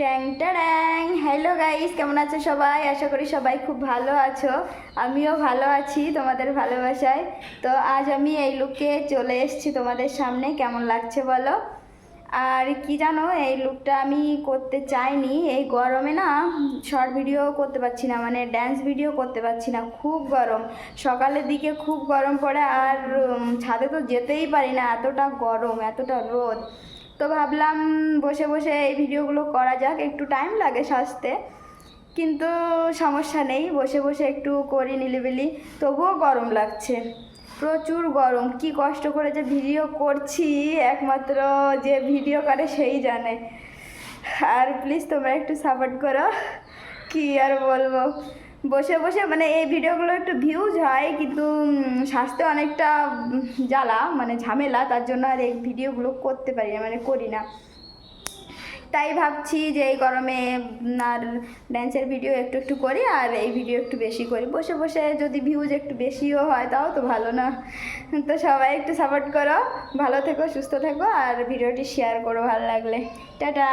ট্যাং ট্যাং hello guys কেমন আছো সবাই? আশা করি সবাই খুব ভালো আছো। আমিও ভালো আছি তোমাদের ভালোবাসায়। তো আজ আমি এই লুকে চলে এসেছি তোমাদের সামনে। কেমন লাগছে বলো? আর কি জানো, এই লুকটা আমি করতে চাইনি। এই গরমে না শর্ট ভিডিও করতে পারছি না মানে ড্যান্স ভিডিও করতে পারছি না। খুব গরম। সকালের দিকে খুব গরম পড়ে, আর ছাদে তো যেতেই পারি না। এতটা গরম, এতটা রোদ। তো ভাবলাম বসে বসে এই ভিডিওগুলো করা যাক, একটু টাইম লাগে সাজতে। কিন্তু সমস্যা নেই, বসে বসে একটু করি নিলিবিলি। তবুও গরম লাগছে, প্রচুর গরম। কি কষ্ট করে যে ভিডিও করছি, একমাত্র যে ভিডিও করে সেই জানে। আর প্লিজ তোমরা একটু সাপোর্ট করো, কি আর বলব? বসে বসে মানে এই ভিডিওগুলো একটু ভিউজ হয়, কিন্তু স্বাস্থ্যে অনেকটা জ্বালা মানে ঝামেলা, তার জন্য আর এই ভিডিওগুলো করতে পারি না মানে করি না। তাই ভাবছি যে এই গরমে আর ড্যান্সের ভিডিও একটু একটু করি, আর এই ভিডিও একটু বেশি করি। বসে বসে যদি ভিউজ একটু বেশিও হয়, তাও তো ভালো না। তো সবাই একটু সাপোর্ট করো, ভালো থেকো, সুস্থ থেকো, আর ভিডিওটি শেয়ার করো ভালো লাগলে। টাটা!